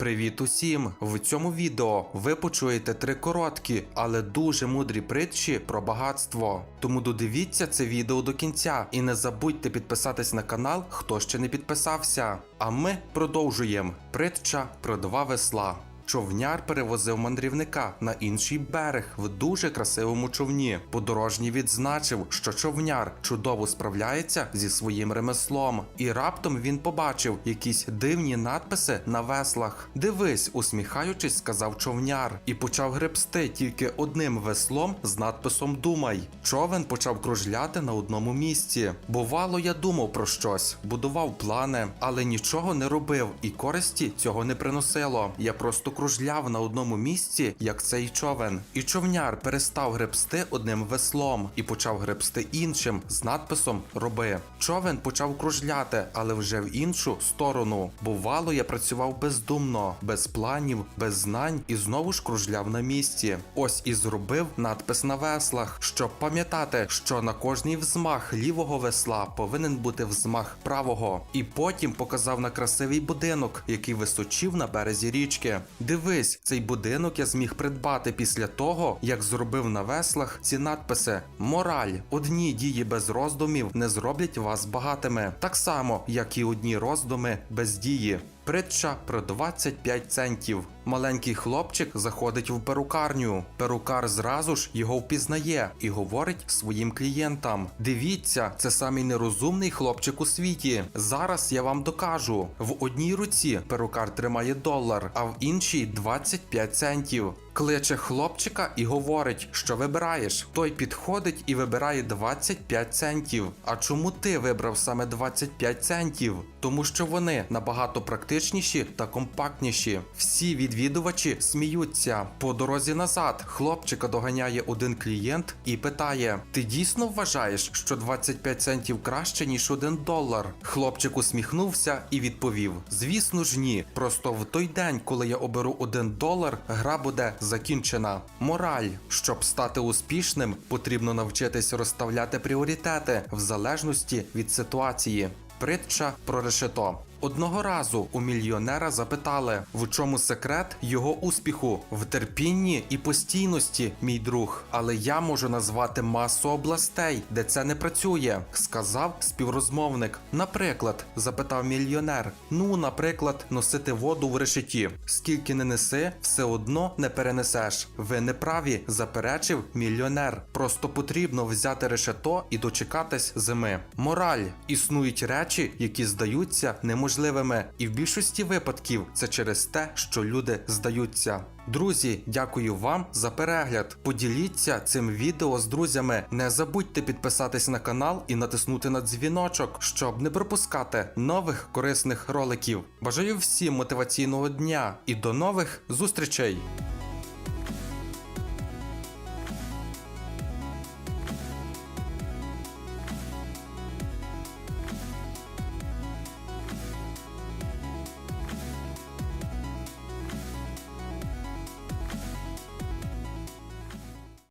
Привіт усім! В цьому відео ви почуєте три короткі, але дуже мудрі притчі про багатство. Тому додивіться це відео до кінця і не забудьте підписатись на канал, хто ще не підписався. А ми продовжуємо. Притча про два весла. Човняр перевозив мандрівника на інший берег в дуже красивому човні. Подорожній відзначив, що човняр чудово справляється зі своїм ремеслом, і раптом він побачив якісь дивні надписи на веслах. Дивись, усміхаючись, сказав човняр, і почав гребсти тільки одним веслом з надписом Думай. Човен почав кружляти на одному місці. Бувало, я думав про щось, будував плани, але нічого не робив, і користі цього не приносило. Я просто кружляв на одному місці, як цей човен. І човняр перестав гребсти одним веслом і почав гребсти іншим з надписом Роби. Човен почав кружляти, але вже в іншу сторону. Бувало, я працював бездумно, без планів, без знань і знову ж кружляв на місці. Ось і зробив надпис на веслах, щоб пам'ятати, що на кожний взмах лівого весла повинен бути взмах правого. І потім показав на красивий будинок, який височив на березі річки. Дивись, цей будинок я зміг придбати після того, як зробив на веслах ці надписи: Мораль, одні дії без роздумів не зроблять вас багатими, так само, як і одні роздуми без дії. Притча про 25 центів. Маленький хлопчик заходить в перукарню. Перукар зразу ж його впізнає і говорить своїм клієнтам: Дивіться, це самий нерозумний хлопчик у світі. Зараз я вам докажу. В одній руці перукар тримає долар, а в іншій 25 центів. Кличе хлопчика і говорить, що вибираєш. Той підходить і вибирає 25 центів. А чому ти вибрав саме 25 центів? Тому що вони набагато практичніші та компактніші. Всі відвідувачі сміються. По дорозі назад хлопчика доганяє один клієнт і питає: Ти дійсно вважаєш, що 25 центів краще, ніж один долар? Хлопчик усміхнувся і відповів: Звісно ж ні. Просто в той день, коли я оберу один долар, гра буде закінчена. Мораль, щоб стати успішним, потрібно навчитись розставляти пріоритети в залежності від ситуації. Притча про решето. Одного разу у мільйонера запитали, в чому секрет його успіху в терпінні і постійності, мій друг. Але я можу назвати масу областей, де це не працює, сказав співрозмовник. Наприклад, запитав мільйонер. Ну, наприклад, носити воду в решеті. Скільки не неси, все одно не перенесеш. Ви не праві, заперечив мільйонер. Просто потрібно взяти решето і дочекатись зими. Мораль існують речі, які здаються неможливими можливими, і в більшості випадків це через те, що люди здаються. Друзі, дякую вам за перегляд. Поділіться цим відео з друзями. Не забудьте підписатись на канал і натиснути на дзвіночок, щоб не пропускати нових корисних роликів. Бажаю всім мотиваційного дня і до нових зустрічей!